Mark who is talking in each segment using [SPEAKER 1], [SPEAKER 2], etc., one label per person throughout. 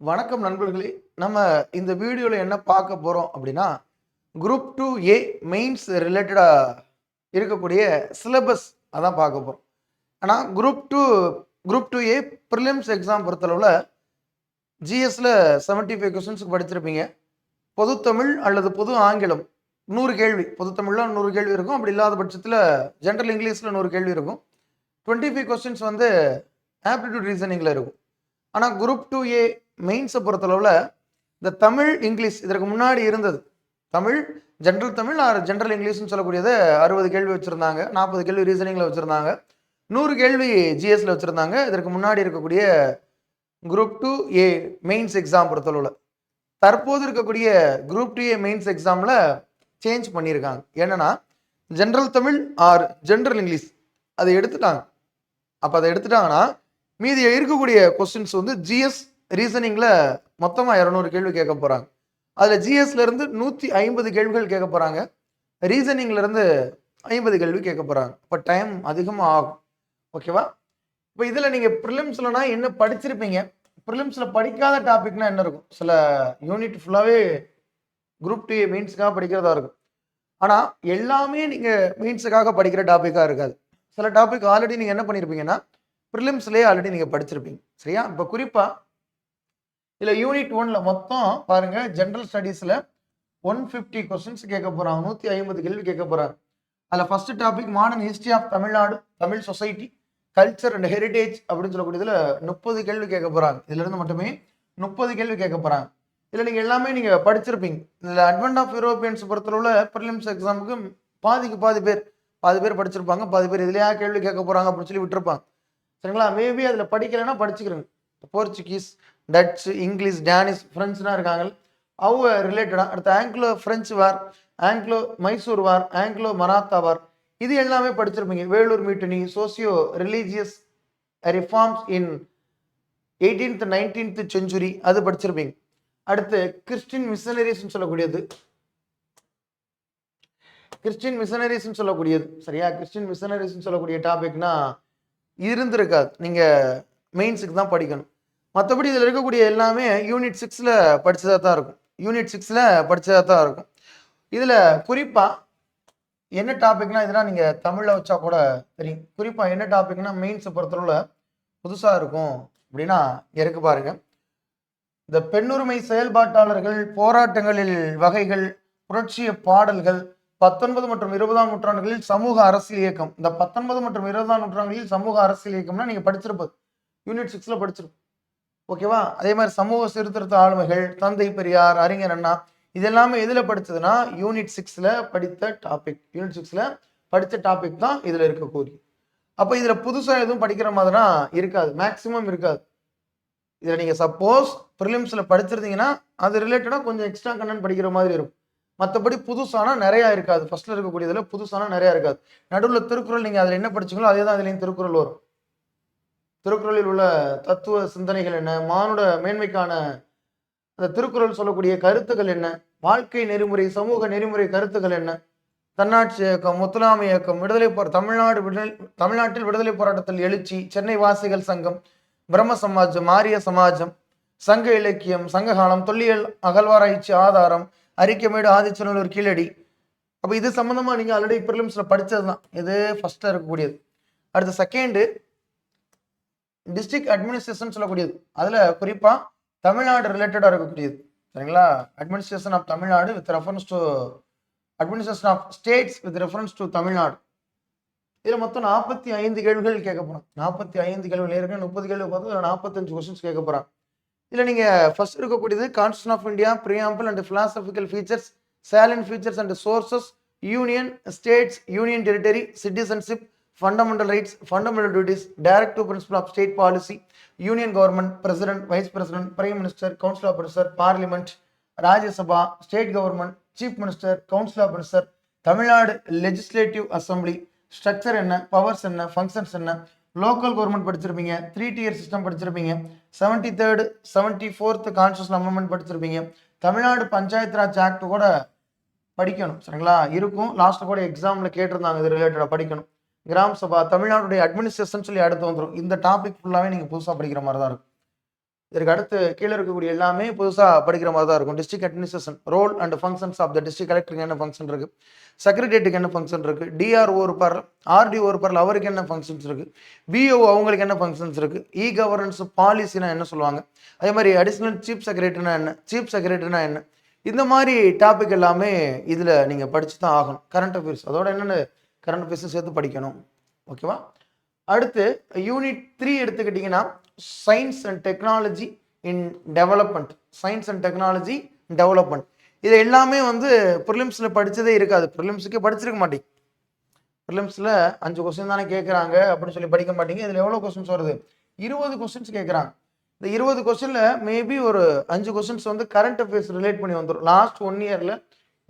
[SPEAKER 1] வணக்கம் நண்பர்களே. நம்ம இந்த வீடியோவில் என்ன பார்க்க போகிறோம் அப்படின்னா குரூப் டூ ஏ மெயின்ஸ் ரிலேட்டடாக இருக்கக்கூடிய சிலபஸ் அதான் பார்க்க போகிறோம் ஆனால் group two group two A prelims exam பொறுத்தளவில் ஜிஎஸில் செவன்ட்டி ஃபைவ் கொஸ்டின்ஸுக்கு படிச்சிருப்பீங்க பொதுத்தமிழ் அல்லது பொது ஆங்கிலம் நூறு கேள்வி. பொதுத்தமிழில் நூறு கேள்வி இருக்கும். அப்படி இல்லாத பட்சத்தில் ஜென்ரல் இங்கிலீஷில் நூறு கேள்வி இருக்கும். டுவெண்ட்டி ஃபைவ் கொஸ்டின்ஸ் வந்து ஆப்டிடியூட் ரீசனிங்கில் இருக்கும். ஆனால் குரூப் டூ ஏ மெயின்ஸை பொறுத்தளவில் இந்த தமிழ் இங்கிலீஷ் இதற்கு முன்னாடி இருந்தது. Tamil general Tamil or general இங்கிலீஷ்னு சொல்லக்கூடியதை அறுபது கேள்வி வச்சுருந்தாங்க நாற்பது கேள்வி ரீசனிங்கில் வச்சுருந்தாங்க நூறு கேள்வி ஜிஎஸ்ல வச்சுருந்தாங்க. இதற்கு முன்னாடி இருக்கக்கூடிய group two A mains exam பொறுத்தளவில். தற்போது இருக்கக்கூடிய குரூப் டூ ஏ மெயின்ஸ் எக்ஸாமில் சேஞ்ச் பண்ணியிருக்காங்க. என்னென்னா general Tamil or general English அதை எடுத்துட்டாங்க. அப்போ அதை எடுத்துட்டாங்கன்னா மீதி இருக்கக்கூடிய கொஸ்டின்ஸ் வந்து ஜிஎஸ் ரீசனிங்கில் மொத்தமாக இரநூறு கேள்வி கேட்க போகிறாங்க அதில் ஜிஎஸ்லேருந்து நூற்றி ஐம்பது கேள்விகள் கேட்க போகிறாங்க ரீசனிங்லேருந்து ஐம்பது கேள்வி கேட்க போகிறாங்க இப்போ டைம் அதிகமாக ஆகும் ஓகேவா இப்போ இதில் நீங்கள் ப்ரிலிம்ஸ்லனா என்ன படிச்சிருப்பீங்க? ப்ரிலிம்ஸில் படிக்காத டாபிக்னா என்ன இருக்கும்? சில யூனிட் ஃபுல்லாகவே குரூப் டி மீன்ஸுக்காக படிக்கிறதா இருக்கும். ஆனால் எல்லாமே நீங்கள் மீன்ஸுக்காக படிக்கிற டாப்பிக்காக இருக்காது. சில டாபிக் ஆல்ரெடி நீங்கள் என்ன பண்ணியிருப்பீங்கன்னா ப்ரிலிம்ஸ்லேயே ஆல்ரெடி நீங்கள் படிச்சிருப்பீங்க. சரியா? இப்போ குறிப்பாக இதில் யூனிட் ஒன்ல மொத்தம் பாருங்க ஜென்ரல் ஸ்டடீஸில் ஒன் ஃபிஃப்டி கொஸ்டின்ஸ் கேட்க போகிறாங்க நூற்றி ஐம்பது கேள்வி கேட்க போகிறாங்க அதில் first topic modern history of Tamil Nadu Tamil society culture and heritage அப்படின்னு சொல்லக்கூடியதுல முப்பது கேள்வி கேட்க போகிறாங்க இதுலேருந்து மட்டுமே முப்பது கேள்வி கேட்க போகிறாங்க இதில் நீங்கள் எல்லாமே நீங்கள் படிச்சிருப்பீங்க. இதில் அட்வென்ட் ஆஃப் யூரோப்பியன்ஸ் பொறுத்தளவில் ப்ரிலிம்ஸ் எக்ஸாமுக்கு பாதிக்கு பாதி பேர் பாதி பேர் படிச்சிருப்பாங்க. பாதி பேர் இதுலையா கேள்வி கேட்க போகிறாங்க அப்படின்னு சொல்லி விட்டுருப்பாங்க. சரிங்களா? மேபி அதில் படிக்கலைன்னா படிச்சுக்கிறேங்க போர்ச்சுகீஸ் டச்சு இங்கிலீஷ் டேனிஷ் ஃப்ரெண்ட்ஸ்லாம் இருக்காங்க. அவங்க ரிலேட்டடாக அடுத்து Anglo French war Anglo Mysore war Anglo Maratha war இது எல்லாமே படிச்சிருப்பீங்க. Vellore mutiny socio religious reforms in eighteenth nineteenth century அது படிச்சிருப்பீங்க. அடுத்து கிறிஸ்டின் மிஷனரிஸ்ன்னு சொல்லக்கூடியது. கிறிஸ்டின் மிஷனரிஸ்ன்னு சொல்லக்கூடியது. சரியா? கிறிஸ்டின் மிஷனரிஸ்ன்னு சொல்லக்கூடிய டாபிக்னா இருந்திருக்காது. நீங்கள் மெயின்ஸுக்கு தான் படிக்கணும். மற்றபடி இதில் இருக்கக்கூடிய எல்லாமே யூனிட் சிக்ஸில் படித்ததாக தான் இருக்கும். யூனிட் சிக்ஸில் படித்ததாக தான் இருக்கும். இதில் குறிப்பாக என்ன டாபிக்னா இதெல்லாம் நீங்கள் தமிழில் வச்சா கூட தெரியும். குறிப்பாக என்ன டாபிக்னா மெயின்ஸை பொறுத்தளவில் புதுசாக இருக்கும் அப்படின்னா இருக்கு பாருங்க. இந்த பெண்ணுரிமை செயல்பாட்டாளர்கள் போராட்டங்களில் வகைகள் புரட்சிய பாடல்கள் பத்தொன்பது மற்றும் இருபதாம் நூற்றாண்டுகளில் சமூக அரசியல் இயக்கம். இந்த பத்தொன்பது மற்றும் இருபதாம் நூற்றாண்டுகளில் சமூக அரசியல் இயக்கம்னா நீங்கள் படிச்சிருப்பது. யூனிட் சிக்ஸில் படிச்சிருப்போம் ஓகேவா? அதே மாதிரி சமூக சீர்திருத்த ஆளுமைகள் தந்தை பெரியார் அறிஞர் அண்ணா இதெல்லாமே எதில் படித்ததுன்னா யூனிட் சிக்ஸில் படித்த டாபிக் யூனிட் சிக்ஸில் படித்த டாபிக் தான் இதில் இருக்கக்கூடிய. அப்போ இதில் புதுசாக எதுவும் படிக்கிற மாதிரினா இருக்காது. மேக்ஸிமம் இருக்காது. இதில் நீங்கள் சப்போஸ் ப்ரிலிம்ஸில் படிச்சிருந்தீங்கன்னா அது ரிலேட்டடாக கொஞ்சம் எக்ஸ்ட்ரா கண்டென்ட் படிக்கிற மாதிரி இருக்கும். மற்றபடி புதுசானா நிறையா இருக்காது. ஃபர்ஸ்ட்ல இருக்கக்கூடியதில் புதுசானா நிறையா இருக்காது. நடுவில் திருக்குறள் நீங்கள் அதில் என்ன படிச்சீங்களோ அதே தான் அதுலேயும் திருக்குறள் வரும். திருக்குறளில் உள்ள தத்துவ சிந்தனைகள் என்ன? மானுட மேன்மைக்கான அந்த திருக்குறள் சொல்லக்கூடிய கருத்துக்கள் என்ன? வாழ்க்கை நெறிமுறை சமூக நெறிமுறை கருத்துக்கள் என்ன? தன்னாட்சி இயக்கம் முத்துலாமை இயக்கம் விடுதலை போர் தமிழ்நாடு விடுதலை தமிழ்நாட்டில் விடுதலை போராட்டத்தில் எழுச்சி சென்னை வாசிகள் சங்கம் பிரம்ம சமாஜம் ஆரிய சமாஜம் சங்க இலக்கியம் சங்ககாலம் தொல்லியல் அகழ்வாராய்ச்சி ஆதாரம் அரிக்கமேடு ஆதிச்சநல்லூர் கீழடி. அப்போ இது சம்மந்தமாக நீங்கள் ஆல்ரெடி ப்ரிலிம்ஸில் படித்தது தான் இது ஃபர்ஸ்ட்டாக இருக்கக்கூடியது. அடுத்து செகண்டு டிஸ்ட்ரிக்ட் அட்மினிஸ்ட்ரேஷன் சொல்லக்கூடியது. அதில் குறிப்பாக தமிழ்நாடு ரிலேட்டடாக இருக்கக்கூடியது. சரிங்களா? Administration of Tamil Nadu with reference to administration of states with reference to Tamil Nadu. இதில் மொத்தம் நாற்பத்தி ஐந்து கேள்விகள் கேட்க போகிறோம் நாற்பத்தி ஐந்து கேள்விகள். ஏற்கனவே முப்பது கேள்வி பார்த்து இதில் நாற்பத்தஞ்சு கொஸ்டின்ஸ் கேட்க போகிறாங்க இதில் நீங்கள் ஃபர்ஸ்ட் இருக்கக்கூடியது constitution of India preamble and philosophical features salient features and sources union states union territory citizenship fundamental rights fundamental duties directive principle of state policy union government president vice president prime minister council of minister parliament Rajya Sabha state government chief minister council of minister Tamil Nadu legislative assembly structure என்ன powers என்ன functions என்ன local government படிச்சிருப்பீங்க three tier system படிச்சிருப்பீங்க seventy third seventy fourth constitution amendment படிச்சிருப்பீங்க Tamil Nadu panchayat Raj act கூட படிக்கணும் சரிங்களா? இருக்கும். லாஸ்ட் கூட எக்ஸாமில் கேட்டிருந்தாங்க இது ரிலேட்டடாக படிக்கணும். கிராம சபா தமிழ்நாடுடைய அட்மினிஸ்ட்ரேஷன் சொல்லி அடுத்து வந்துடும் இந்த டாபிக் ஃபுல்லாகவே நீங்கள் புதுசாக படிக்கிற மாதிரி தான் இருக்கும். இதற்கு அடுத்து கீழே இருக்கக்கூடிய எல்லாமே புதுசாக படிக்கிற மாதிரி தான் இருக்கும். District administration role and functions of the district கலெக்டருக்கு என்ன ஃபங்க்ஷன் இருக்குது செக்ரட்டரியேட்டுக்கு என்ன ஃபங்க்ஷன் இருக்குது டிஆர்ஓ இருப்பார் ஆர்டிஓ இருப்பார் அவருக்கு என்ன ஃபங்க்ஷன்ஸ் இருக்குது பிஓ அவங்களுக்கு என்ன ஃபங்க்ஷன்ஸ் இருக்குது இ கவர்னன்ஸ் பாலிசினா என்ன சொல்லுவாங்க? அதே மாதிரி அடிஷ்னல் சீஃப் செக்ரட்டரினா என்ன? சீஃப் செக்ரட்டரினா என்ன? இந்த மாதிரி டாபிக் எல்லாமே இதில் நீங்கள் படித்து தான் ஆகணும். கரண்ட் அஃபேர்ஸ் அதோட என்னென்ன கரண்ட் அஃபேர்ஸும் சேர்த்து படிக்கணும். ஓகேவா அடுத்து யூனிட் த்ரீ எடுத்துக்கிட்டிங்கன்னா science and technology in development science and technology development இது எல்லாமே வந்து ப்ரிலிம்ஸில் படித்ததே இருக்காது. ப்ரிலிம்ஸுக்கே படிச்சிருக்க மாட்டேங்க. ப்ரிலிம்ஸில் அஞ்சு கொஸ்டின் தானே கேட்குறாங்க அப்படின்னு சொல்லி படிக்க மாட்டீங்க. இதில் எவ்வளோ கொஸ்டின்ஸ் வருது? இருபது கொஸ்டின்ஸ் கேட்குறாங்க இந்த இருபது கொஸ்டினில் மேபி ஒரு அஞ்சு கொஸ்டின்ஸ் வந்து கரண்ட் அஃபேர்ஸ் ரிலேட் பண்ணி வந்துடும் லாஸ்ட் ஒன் இயரில்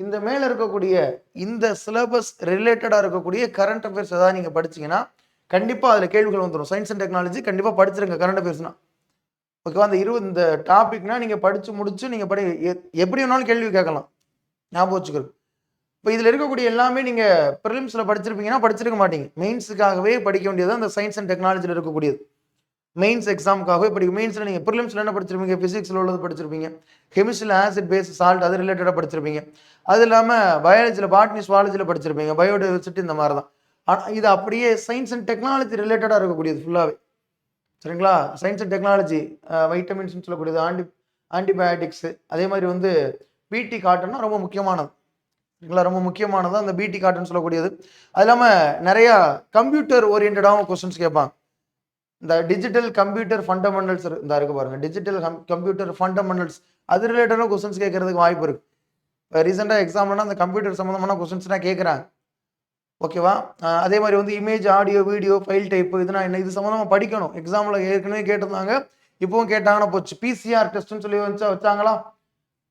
[SPEAKER 1] இந்த மேலே இருக்கக்கூடிய இந்த சிலபஸ் ரிலேட்டடாக இருக்கக்கூடிய கரண்ட் அஃபேர்ஸ் ஏதாவது நீங்கள் படிச்சீங்கன்னா கண்டிப்பாக அதில் கேள்விகள் வந்துடும் சயின்ஸ் அண்ட் டெக்னாலஜி கண்டிப்பாக படிச்சிருங்க கரண்ட் அஃபேர்ஸ்னா ஓகேவா அந்த இருபது இந்த டாபிக்னா நீங்கள் படித்து முடிச்சு நீங்கள் படி எ- எப்படி வேணாலும் கேள்வி கேட்கலாம். ஞாபகம் வச்சுக்கிறது இப்போ இதில் இருக்கக்கூடிய எல்லாமே நீங்கள் ப்ரிலிம்ஸில் படிச்சிருப்பீங்கன்னா படிச்சிருக்க மாட்டீங்க. மெயின்ஸுக்காகவே படிக்க வேண்டியது அந்த சயின்ஸ் அண்ட் டெக்னாலஜியில் இருக்கக்கூடியது. மெயின்ஸ் எக்ஸாமுக்காகவே படிக்க மெயின்ஸில் நீங்கள் ப்ரிலிம்ஸில் என்ன படிச்சிருப்பீங்க? ஃபிசிக்ஸில் உள்ளது படிச்சிருப்பீங்க. கெமிஸ்ட்ரியில் ஆசிட் பேஸ் சால்ட் அது ரிலேட்டடாக படிச்சிருப்பீங்க. அது இல்லாமல் பயாலஜியில் பாட்னி சுவாலஜியில் படிச்சிருப்பீங்க. பயோடைவர்சிட்டி இந்த மாதிரி தான் ஆனால் இது அப்படியே சயின்ஸ் அண்ட் டெக்னாலஜி ரிலேட்டடாக இருக்கக்கூடியது ஃபுல்லாகவே சரிங்களா? சயின்ஸ் அண்ட் டெக்னாலஜி வைட்டமின்ஸ்னு சொல்லக்கூடியது ஆன்டி ஆன்டிபயோட்டிக்ஸு அதே மாதிரி வந்து பிடி காட்டன்னா ரொம்ப முக்கியமானது. சரிங்களா? ரொம்ப முக்கியமானது அந்த பிடி காட்டன் சொல்லக்கூடியது. அது இல்லாமல் நிறையா கம்ப்யூட்டர் ஓரியன்டாகவும் கொஸ்டின்ஸ் கேட்பாங்க. இந்த டிஜிட்டல் கம்ப்யூட்டர் ஃபண்டமெண்டல்ஸ் இந்த இருக்கு பாருங்க. டிஜிட்டல் கம்ப்யூட்டர் ஃபண்டமெண்டல்ஸ் அது ரிலேட்டடாக கொஸ்டின்ஸ் கேட்கறதுக்கு வாய்ப்பு இருக்கு. இப்போ ரீசெண்டாக எக்ஸாம்னா அந்த கம்ப்யூட்டர் சம்மந்தமான கொஸ்டின்ஸ்லாம் கேட்குறாங்க ஓகேவா அதே மாதிரி வந்து image audio video file type இதுனா என்ன இது சம்மந்தமாக படிக்கணும். எக்ஸாமில் ஏற்கனவே கேட்டிருந்தாங்க. இப்போவும் கேட்டாங்கன்னா போச்சு. பிசிஆர் டெஸ்ட்னு சொல்லி வச்சா வச்சாங்களா?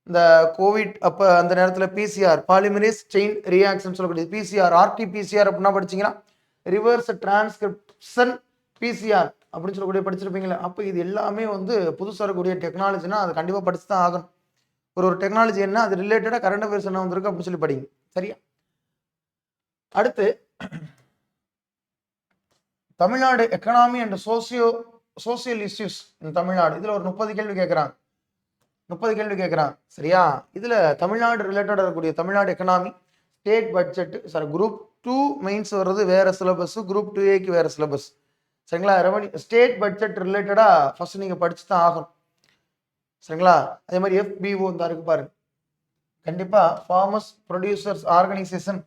[SPEAKER 1] இந்த கோவிட் அப்போ அந்த நேரத்தில் பிசிஆர் பாலிமரேஸ் செயின் ரியாக்ஷன் சொல்லக்கூடியது. பிசிஆர் ஆர்டி பிசிஆர் அப்படின்னா படிச்சீங்கன்னா ரிவர்ஸ் டிரான்ஸ்கிரிப்ஷன் பிசிஆர் அப்படின்னு சொல்லக்கூடிய படிச்சிருப்பீங்களே அப்போ இது எல்லாமே வந்து புதுசாக இருக்கக்கூடிய டெக்னாலஜினா அது கண்டிப்பாக படிச்சு தான் ஆகணும். ஒரு ஒரு டெக்னாலஜி என்ன அது ரிலேட்டடாக கரண்ட் அஃபேர்ஸ் என்ன வந்திருக்கு அப்படின்னு சொல்லி படிங்க. சரியா? அடுத்து Tamil Nadu economy and socio social issues in Tamil Nadu. இதில் ஒரு முப்பது கேள்வி கேட்குறாங்க முப்பது கேள்வி கேட்குறாங்க சரியா? இதில் தமிழ்நாடு ரிலேட்டடாக இருக்கக்கூடிய Tamil Nadu economy state budget sorry group two mains வர்றது வேறு சிலபஸ் குரூப் டூ ஏக்கு வேறு சிலபஸ் சரிங்களா? ரெவன்யூ ஸ்டேட் பட்ஜெட் ரிலேட்டடாக ஃபஸ்ட்டு நீங்கள் படித்து தான் ஆகணும். சரிங்களா? அதே மாதிரி எஃபிஓ இந்த இருக்கு பாருங்க. கண்டிப்பாக farmers producers organisation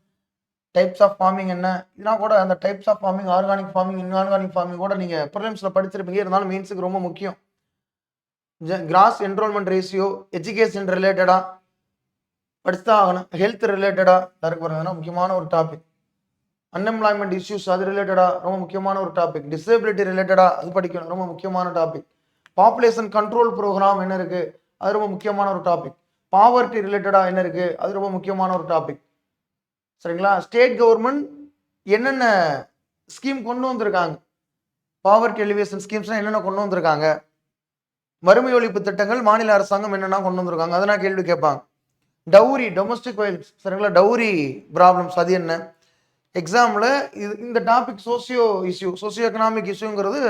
[SPEAKER 1] types of farming என்ன? இதெல்லாம் கூட அந்த types of farming organic farming inorganic farming கூட நீங்கள் ப்ரிலிம்ஸில் படிச்சிருப்பீங்க. இருந்தாலும் மீன்ஸுக்கு ரொம்ப முக்கியம். கிராஸ் என்ரோல்மெண்ட் ரேஷியோ எஜுகேஷன் ரிலேட்டடாக படிச்சு தான் ஆகணும். ஹெல்த் ரிலேட்டடாக இருக்கு பாருங்கன்னா முக்கியமான ஒரு டாபிக் அன்எம்ப்ளாய்மெண்ட் இஷ்யூஸ் அது ரிலேட்டடாக ரொம்ப முக்கியமான ஒரு டாபிக் டிசேபிலிட்டி ரிலேட்டடாக அது படிக்கணும். ரொம்ப முக்கியமான டாபிக் பாப்புலேஷன் கண்ட்ரோல் ப்ரோக்ராம் என்ன இருக்குது அது ரொம்ப முக்கியமான ஒரு டாபிக் பாவர்ட்டி ரிலேட்டடாக என்ன இருக்குது அது ரொம்ப முக்கியமான ஒரு டாபிக் சரிங்களா? ஸ்டேட் கவர்மெண்ட் என்னென்ன ஸ்கீம் கொண்டு வந்திருக்காங்க? பாவர்ட்டி எலிவேஷன் ஸ்கீம்ஸ்லாம் என்னென்ன கொண்டு வந்திருக்காங்க? வறுமை ஒழிப்பு திட்டங்கள் மாநில அரசாங்கம் என்னென்ன கொண்டு வந்திருக்காங்க? அதெல்லாம் கேள்வி கேட்பாங்க. டவுரி டொமஸ்டிக் வயல்ஸ் சரிங்களா? டவுரி ப்ராப்ளம்ஸ் அது என்ன? எக்ஸாமில் இது இந்த topic socio issue socio economic இஷ்யூங்கிறது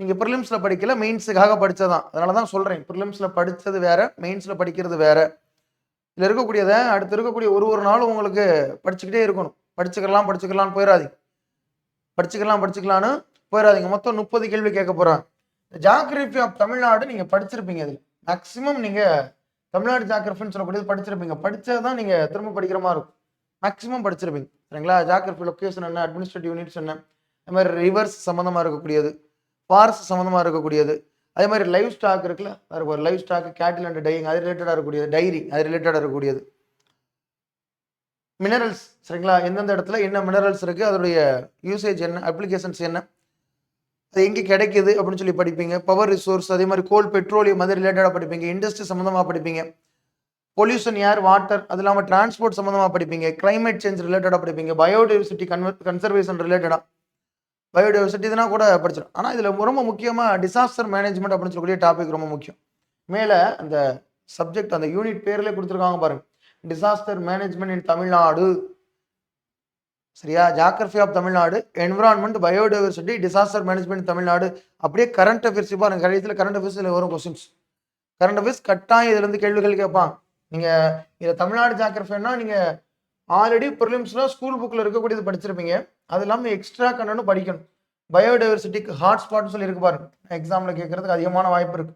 [SPEAKER 1] நீங்கள் ப்ரிலிம்ஸில் படிக்கல மெயின்ஸுக்காக படித்ததான் அதனால தான் சொல்கிறேன் ப்ரிலிம்ஸில் படித்தது வேறு மெயின்ஸில் படிக்கிறது வேறு. இதில் இருக்கக்கூடியதை அடுத்து இருக்கக்கூடிய ஒரு ஒரு நாளும் உங்களுக்கு படிச்சுக்கிட்டே இருக்கணும். படிச்சுக்கலாம் படிச்சுக்கலாம்னு போயிடாதீங்க படிச்சுக்கலாம் படிச்சுக்கலான்னு போயிடாதீங்க மொத்தம் முப்பது கேள்வி கேட்க போகிறாங்க ஜாகிரபி ஆஃப் தமிழ்நாடு நீங்கள் படிச்சிருப்பீங்க அதில் மேக்ஸிமம் நீங்கள் தமிழ்நாடு ஜாகிரபின்னு சொல்லக்கூடியது படிச்சிருப்பீங்க. படித்தது தான் நீங்கள் திரும்ப படிக்கிற மாதிரி இருக்கும். மேக்ஸிமம் படிச்சிருப்பீங்க. சரிங்களா? ஜாகிரபி லொக்கேஷன் என்ன? அட்மினிஸ்ட்ரேட்டிவ் யூனிட்ஸ் என்ன? அது மாதிரி ரிவர்ஸ் சம்மந்தமாக இருக்கக்கூடியது. ஃபாரஸ்ட் சம்மந்தமாக இருக்கக்கூடியது. அதே மாதிரி லைவ் ஸ்டாக் இருக்குல்ல? வேறு ஒரு live stock cattle and dairying அது ரிலேட்டடாக இருக்கக்கூடியது. டைரி அது ரிலேட்டடாக இருக்கக்கூடியது. மினரல்ஸ் சரிங்களா? எந்தெந்த இடத்துல என்ன மினரல்ஸ் இருக்குது அதோடைய யூசேஜ் என்ன? அப்ளிகேஷன்ஸ் என்ன? அது எங்கே கிடைக்குது? அப்படின்னு சொல்லி படிப்பீங்க. பவர் ரிசோர்ஸ் அதே மாதிரி கோல் பெட்ரோலியம் அது ரிலேட்டடாக படிப்பீங்க. இண்டஸ்ட்ரி சம்மந்தமாக படிப்பீங்க. பொல்யூஷன் ஏர் வாட்டர் அது இல்லாமல் டிரான்ஸ்போர்ட் சம்மந்தமாக படிப்பீங்க. கிளைமேட் சேஞ்ச் ரிலேட்டடாக படிப்பீங்க. பயோடைவர்சிட்டி கன்வர் கன்சர்வேஷன் ரிலேட்டடாக பயோடைவர்சிட்டி இதெல்லாம் கூட படிச்சிடும் ஆனால் இதில் ரொம்ப முக்கியமாக டிசாஸ்டர் மேனேஜ்மெண்ட் அப்படின்னு சொல்லக்கூடிய டாபிக் ரொம்ப முக்கியம். மேலே அந்த சப்ஜெக்ட் அந்த யூனிட் பேர்லேயே கொடுத்துருக்காங்க பாருங்க. டிசாஸ்டர் மேனேஜ்மெண்ட் இன் தமிழ்நாடு சரியா? Geography of Tamil Nadu environment biodiversity disaster management Tamil Nadu அப்படியே கரண்ட் அஃபேர்ஸ் பாருங்க கடைசியில் கரண்ட் அஃபேர்ஸில் வரும் கொஸ்டின்ஸ் கரண்ட் அஃபேர்ஸ் கட்டாயம் இதுலேருந்து கேள்விகள் கேட்பான் நீங்கள் இதில் தமிழ்நாடு ஜாகிரபின்னா நீங்கள் ஆல்ரெடி ப்ரிலிம்ஸில் ஸ்கூல் புக்கில் இருக்கக்கூடியது படிச்சிருப்பீங்க. அது இல்லாமல் எக்ஸ்ட்ரா கண்டனும் படிக்கணும். பயோடைவர்சிட்டிக்கு ஹாட்ஸ்பாட்னு சொல்லி இருக்கு பாருங்க. எக்ஸாமில் கேட்கறதுக்கு அதிகமான வாய்ப்பு இருக்கு.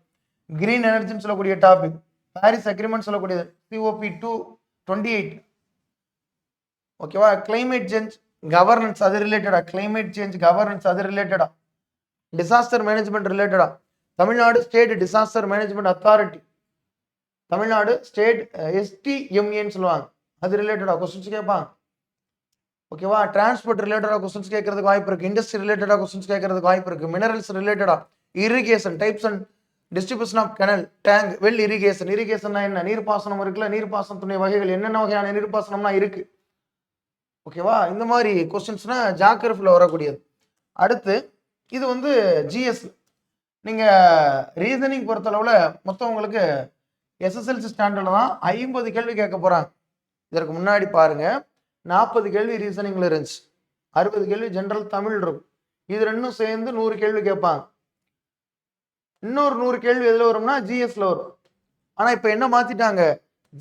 [SPEAKER 1] கிரீன் எனர்ஜின்னு சொல்லக்கூடிய டாபிக் பாரிஸ் அக்ரிமெண்ட் சொல்லக்கூடியது. சிஓபி டூ டுவெண்ட்டி எயிட் ஓகேவா கிளைமேட் சேஞ்ச் கவர்னன்ஸ் அது ரிலேட்டடா கிளைமேட் சேஞ்ச் கவர்னன்ஸ் அது ரிலேட்டடா டிசாஸ்டர் மேனேஜ்மெண்ட் ரிலேட்டடா Tamil Nadu state disaster management authority Tamil Nadu state எஸ்டிஎம்ஏன்னு சொல்லுவாங்க. அது ரிலேட்டடாக கொஸ்டின்ஸ் கேட்பாங்க ஓகேவா டிரான்ஸ்போர்ட் ரிலேட்டடாக கொஸ்டின்ஸ் கேட்கறதுக்கு வாய்ப்பு இருக்குது இண்டஸ்ட்ரி ரிலேட்டடாக கொஸ்டின்ஸ் கேட்கறதுக்கு வாய்ப்பு இருக்குது மினரல்ஸ் ரிலேட்டடாக irrigation types and distribution of canal tank well irrigation இரிகேஷன்னா என்ன? நீர்ப்பாசனம் இருக்குல்ல? நீர்ப்பாசனத்துடைய வகைகள் என்னென்ன வகையான நீர்ப்பாசனம்னா இருக்குது ஓகேவா இந்த மாதிரி கொஸ்டின்ஸ்னால் ஜாகிரஃபில் வரக்கூடியது. அடுத்து இது வந்து ஜிஎஸ் நீங்கள் ரீசனிங் பொறுத்தளவில் மொத்தம் உங்களுக்கு எஸ்எஸ்எல்சி ஸ்டாண்டர்டில் தான் ஐம்பது கேள்வி கேட்க போகிறாங்க இதற்கு முன்னாடி பாருங்க நாற்பது கேள்வி ரீசனிங்கில் இருந்துச்சு. அறுபது கேள்வி ஜென்ரல் தமிழ் இருக்கும். இது ரெண்டும் சேர்ந்து நூறு கேள்வி கேட்பாங்க. இன்னொரு நூறு கேள்வி எதில் வரும்னா ஜிஎஸ்ல வரும். ஆனால் இப்போ என்ன மாற்றிட்டாங்க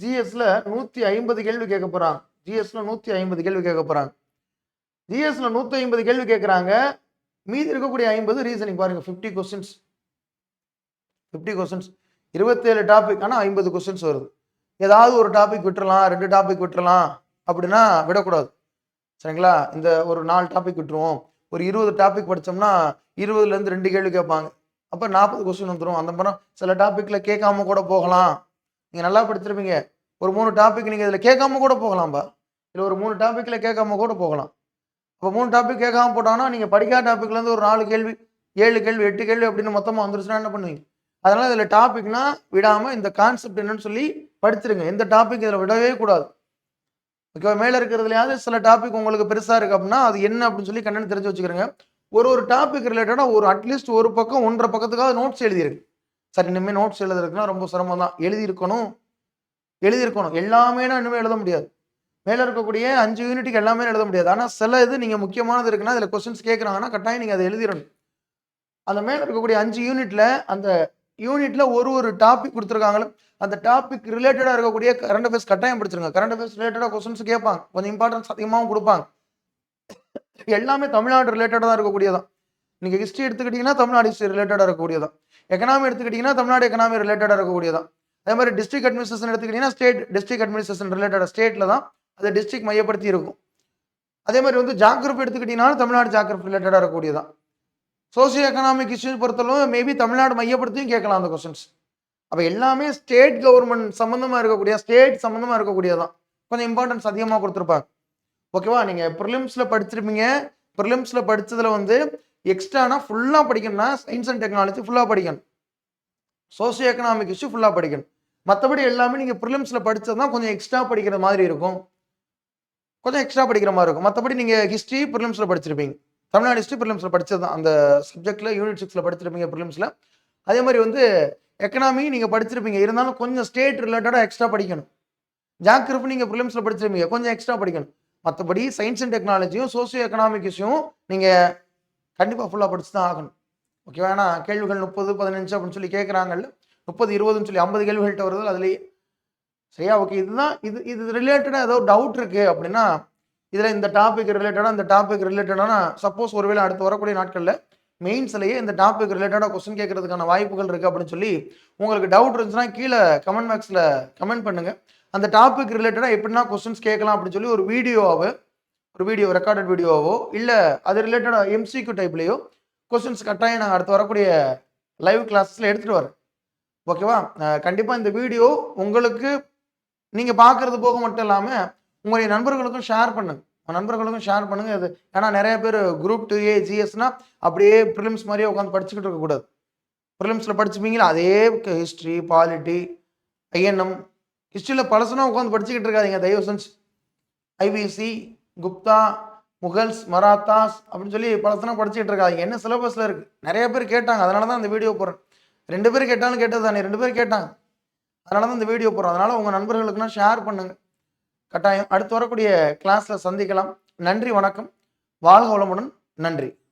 [SPEAKER 1] ஜிஎஸ்ல நூற்றி ஐம்பது கேள்வி கேட்க போகிறாங்க ஜிஎஸ்ல நூற்றி ஐம்பது கேள்வி கேட்க போகிறாங்க ஜிஎஸ்ல நூற்றி ஐம்பது கேள்வி கேட்குறாங்க. மீதி இருக்கக்கூடிய ஐம்பது ரீசனிங் பாருங்க ஃபிஃப்டி கொஸ்டின்ஸ் ஃபிஃப்டி கொஸ்டின்ஸ் இருபத்தேழு டாபிக் ஆனால் ஐம்பது கொஸ்டின்ஸ் வருது. ஏதாவது ஒரு டாபிக் விட்டுறலாம் ரெண்டு டாபிக் விட்டுறலாம் அப்படின்னா விடக்கூடாது. சரிங்களா? இந்த ஒரு நாலு டாபிக் விட்டுருவோம். ஒரு இருபது டாபிக் படித்தோம்னா இருபதுலேருந்து ரெண்டு கேள்வி கேட்பாங்க. அப்போ நாற்பது கொஸ்டின் வந்துடும் அந்த மாதிரி சில டாப்பிக்கில் கேட்காம கூட போகலாம். நீங்கள் நல்லா படிச்சிருப்பீங்க. ஒரு மூணு டாபிக் நீங்கள் இதில் கேட்காம கூட போகலாம்ப்பா இல்லை ஒரு மூணு டாப்பிக்கில் கேட்காம கூட போகலாம். அப்போ மூணு டாபிக் கேட்காம போட்டாங்கன்னா நீங்கள் படிக்காத டாப்பிக்லேருந்து ஒரு நாலு கேள்வி ஏழு கேள்வி எட்டு கேள்வி அப்படின்னு மொத்தமாக வந்துருச்சுன்னா என்ன பண்ணுவீங்க? அதனால் இதில் டாபிக்னா விடாமல் இந்த கான்செப்ட் என்னன்னு சொல்லி படிச்சிருங்க. எந்த டாபிக் இதில் விடவே கூடாது. ஓகேவா மேலே இருக்கிறதுலையாவது சில டாபிக் உங்களுக்கு பெருசாக இருக்குது அப்படின்னா அது என்ன அப்படின்னு சொல்லி கண்ணன் தெரிஞ்சு வச்சுக்கிறேங்க. ஒரு ஒரு டாபிக் ரிலேட்டடாக ஒரு அட்லீஸ்ட் ஒரு பக்கம் ஒன்றரை பக்கத்துக்காக நோட்ஸ் எழுதியிருக்கு சரி இனிமேல் நோட்ஸ் எழுதுறதுக்குன்னா ரொம்ப சிரமம் தான் எழுதியிருக்கணும். எழுதியிருக்கணும் எல்லாமேனா இனிமேல் எழுத முடியாது. மேலே இருக்கக்கூடிய அஞ்சு யூனிட்டுக்கு எல்லாமே எழுத முடியாது. ஆனால் சில இது நீங்கள் முக்கியமானது இருக்குன்னா இதில் கொஸ்டின்ஸ் கேட்குறாங்கன்னா கட்டாயம் நீங்கள் அதை எழுதிடணும். அந்த மேலே இருக்கக்கூடிய அஞ்சு யூனிட்டில் அந்த யூனிட்டில் ஒரு ஒரு டாபிக் கொடுத்துருக்காங்களோ அந்த டாபிக் ரிலேட்டடாக இருக்கக்கூடிய கரண்ட் அஃபேர்ஸ் கட்டாயம் படிச்சிருங்க. கரண்ட் அஃபேர்ஸ் ரிலேட்டடாக கொஸ்டின்ஸ் கேட்பாங்க. கொஞ்சம் இம்பார்ட்டன்ஸ் அதிகமாகவும் கொடுப்பாங்க. எல்லாமே தமிழ்நாடு ரிலேட்டடாக தான் இருக்கக்கூடியதான் நீங்கள் ஹிஸ்ட்ரி எடுத்துக்கிட்டிங்கன்னா தமிழ்நாடு ஹிஸ்ட்ரி ரிலேட்டடாக இருக்கக்கூடியதான் எக்கனாமி எடுத்துக்கிட்டிங்கன்னா தமிழ்நாடு எக்கனாமி ரிலேட்டடாக இருக்கக்கூடியதான் அதே மாதிரி டிஸ்ட்ரிக்ட் அட்மினிஸ்ட்ரேஷன் எடுத்துக்கிட்டிங்கன்னா ஸ்டேட் டிஸ்ட்ரிக்ட் அட்மினிஸ்ட்ரேஷன் ரிலேட்டடாக ஸ்டேட்டில் தான் அது டிஸ்ட்ரிக்ட் மையப்படுத்தி இருக்கும். அதே மாதிரி வந்து ஜாகிரபி எடுத்துக்கிட்டிங்கனாலும் தமிழ்நாடு ஜாகிரபி ரிலேட்டடாக இருக்கக்கூடியதான் சோசியோ எக்கனாமிக் இஷ்யூஸ் பொறுத்தளவு மேபி தமிழ்நாடு மையப்படுத்தியும் கேட்கலாம் அந்த கொஸ்டின்ஸ் அப்போ எல்லாமே ஸ்டேட் கவர்மெண்ட் சம்மந்தமாக இருக்கக்கூடிய ஸ்டேட் சம்மந்தமாக இருக்கக்கூடியதான் கொஞ்சம் இம்பார்ட்டன்ஸ் அதிகமாக கொடுத்துருப்பாங்க. ஓகேவா நீங்கள் ப்ரிலிம்ஸில் படிச்சிருப்பீங்க. ப்ரிலிம்ஸில் படித்ததில் வந்து எக்ஸ்ட்ரானா ஃபுல்லாக படிக்கணும்னா சயின்ஸ் அண்ட் டெக்னாலஜி ஃபுல்லாக படிக்கணும். சோசியோ எக்கனாமிக் இஷ்யூ ஃபுல்லாக படிக்கணும். மற்றபடி எல்லாமே நீங்கள் ப்ரிலிம்ஸில் படித்தது தான் கொஞ்சம் எக்ஸ்ட்ரா படிக்கிற மாதிரி இருக்கும். கொஞ்சம் எக்ஸ்ட்ரா படிக்கிற மாதிரி இருக்கும். மற்றபடி நீங்கள் ஹிஸ்ட்ரி ப்ரிலிம்ஸில் படிச்சிருப்பீங்க. தமிழ்நாடு ஹிஸ்ட்ரி ப்ரிலிம்ஸில் படித்தது தான் அந்த சப்ஜெக்ட்டில் யூனிட் சிக்ஸில் படிச்சிருப்பீங்க ப்ரிலிம்ஸில் அதே மாதிரி வந்து எக்கனாமி நீங்கள் படிச்சிருப்பீங்க. இருந்தாலும் கொஞ்சம் ஸ்டேட் ரிலேட்டடாக எக்ஸ்ட்ரா படிக்கணும். ஜாக்கிரபி நீங்கள் ப்ரிலிம்ஸில் படிச்சிருப்பீங்க. கொஞ்சம் எக்ஸ்ட்ரா படிக்கணும். மற்றபடி சயின்ஸ் அண்ட் டெக்னாலஜியும் சோசியோ எக்கனாமிக் இஷ்யூவும் நீங்கள் கண்டிப்பாக ஃபுல்லாக படிச்சு தான் ஆகணும் ஓகேவா ஏன்னா கேள்விகள் முப்பது பதினஞ்சு அப்படின்னு சொல்லி கேட்குறாங்கல்ல முப்பது இருபதுன்னு சொல்லி ஐம்பது கேள்விகள்கிட்ட வருது. அதுலேயே சரியா? ஓகே இதுதான் இது இது ரிலேட்டடாக ஏதோ டவுட் இருக்குது அப்படின்னா இதில் இந்த டாபிக் ரிலேட்டடாக இந்த டாபிக் ரிலேட்டடான சப்போஸ் ஒருவேளை அடுத்து வரக்கூடிய நாட்களில் மெயின்ஸ்லேயே இந்த டாபிக் ரிலேட்டடாக கொஸ்டின் கேட்கறதுக்கான வாய்ப்புகள் இருக்குது அப்படின்னு சொல்லி உங்களுக்கு டவுட் இருந்துச்சுன்னா கீழே கமெண்ட் பாக்ஸில் கமெண்ட் பண்ணுங்கள் அந்த டாபிக் ரிலேட்டடாக எப்படின்னா கொஸ்டின்ஸ் கேட்கலாம் அப்படின்னு சொல்லி ஒரு வீடியோவாவோ ஒரு வீடியோ ரெக்கார்டட் வீடியோவோ இல்லை அது ரிலேட்டடாக எம்சிக்யூ டைப்லேயோ கொஸ்டின்ஸ் கட்டாயம் நாங்கள் அடுத்து வரக்கூடிய லைவ் கிளாஸஸில் எடுத்துகிட்டு வரேன். ஓகேவா கண்டிப்பாக இந்த வீடியோ உங்களுக்கு நீங்கள் பார்க்குறது போக மட்டும் இல்லாமல் உங்களுடைய நண்பர்களுக்கும் ஷேர் பண்ணுங்க. உங்கள் நண்பர்களுக்கும் ஷேர் பண்ணுங்க. இது ஏன்னா நிறைய பேர் குரூப் டூ ஏ ஜிஎஸ்னா அப்படியே ப்ரிலிம்ஸ் மாதிரியே உட்காந்து படிச்சுக்கிட்டு இருக்கக்கூடாது ப்ரிலிம்ஸில் படிச்சுப்பீங்களா? அதே ஹிஸ்ட்ரி பாலிட்டி ஐஎன்எம் ஹிஸ்ட்ரியில் பழசுனா உட்காந்து படிச்சுக்கிட்டு இருக்காதீங்க தயவு செஞ்சு. ஐபிசி குப்தா முகல்ஸ் மராத்தாஸ் அப்படின்னு சொல்லி பழசுனா படிச்சுக்கிட்டு இருக்காதிங்க. என்ன சிலபஸில் இருக்குது நிறைய பேர் கேட்டாங்க. அதனால தான் அந்த வீடியோ போடுறேன். ரெண்டு பேர் கேட்டாலும் கேட்டது தானே? ரெண்டு பேர் கேட்டாங்க. அதனால தான் இந்த வீடியோ போடுறோம். அதனால் உங்கள் நண்பர்களுக்குனா ஷேர் பண்ணுங்கள் கட்டாயம் அடுத்து வரக்கூடிய கிளாஸில் சந்திக்கலாம். நன்றி வணக்கம். வாழ்க வளமுடன். நன்றி.